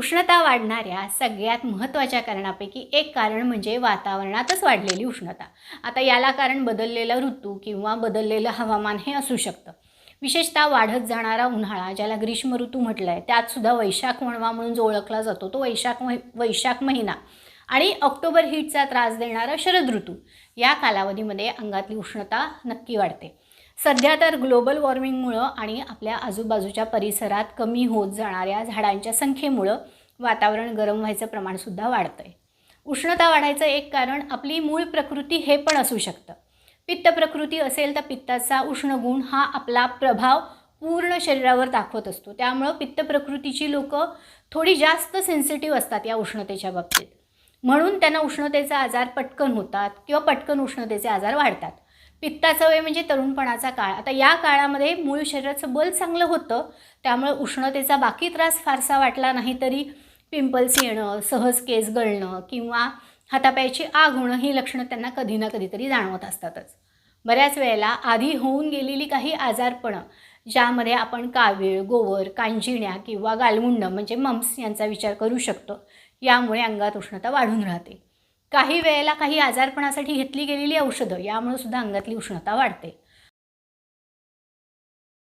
उष्णता वाढणाऱ्या सगळ्यात महत्त्वाच्या कारणापैकी एक कारण म्हणजे वातावरणातच वाढलेली उष्णता. आता याला कारण बदललेला ऋतू किंवा बदललेलं हवामान हे असू शकतं. विशेषतः वाढत जाणारा उन्हाळा ज्याला ग्रीष्म ऋतू म्हटलं आहे त्यातसुद्धा वैशाख वणवा म्हणून जो ओळखला जातो तो वैशाख महि वैशाख महिना. आणि ऑक्टोबर हीटचा त्रास देणारा शरद ऋतू. या कालावधीमध्ये अंगातली उष्णता नक्की वाढते. सध्या तर ग्लोबल वॉर्मिंगमुळं आणि आपल्या आजूबाजूच्या परिसरात कमी होत जाणाऱ्या झाडांच्या संख्येमुळं वातावरण गरम व्हायचं प्रमाणसुद्धा वाढतं आहे उष्णता वाढायचं एक कारण आपली मूळ प्रकृती हे पण असू शकतं. पित्त प्रकृती असेल तर पित्ताचा उष्ण गुण हा आपला प्रभाव पूर्ण शरीरावर दाखवत असतो. त्यामुळं पित्त प्रकृतीची लोकं थोडी जास्त सेन्सिटिव्ह असतात या उष्णतेच्या बाबतीत. म्हणून त्यांना उष्णतेचा आजार पटकन होतात किंवा पटकन उष्णतेचे आजार वाढतात. पित्ताचं वय म्हणजे तरुणपणाचा काळ. आता या काळामध्ये मूळ शरीराचं बल चांगलं होतं त्यामुळे उष्णतेचा बाकी त्रास फारसा वाटला नाही तरी पिंपल्स येणं सहज केस गळणं किंवा हातापायाची आग होणं ही लक्षणं त्यांना कधी ना कधीतरी जाणवत असतातच. बऱ्याच वेळेला आधी होऊन गेलेली काही आजारपणं ज्यामध्ये आपण कावीळ गोवर कांजिण्या किंवा गालमुंड म्हणजे मम्स यांचा विचार करू शकतो यामुळे अंगात उष्णता वाढून राहते. काही वेळेला काही आजारपणासाठी घेतली गेलेली औषधं यामुळे सुद्धा अंगातली उष्णता वाढते.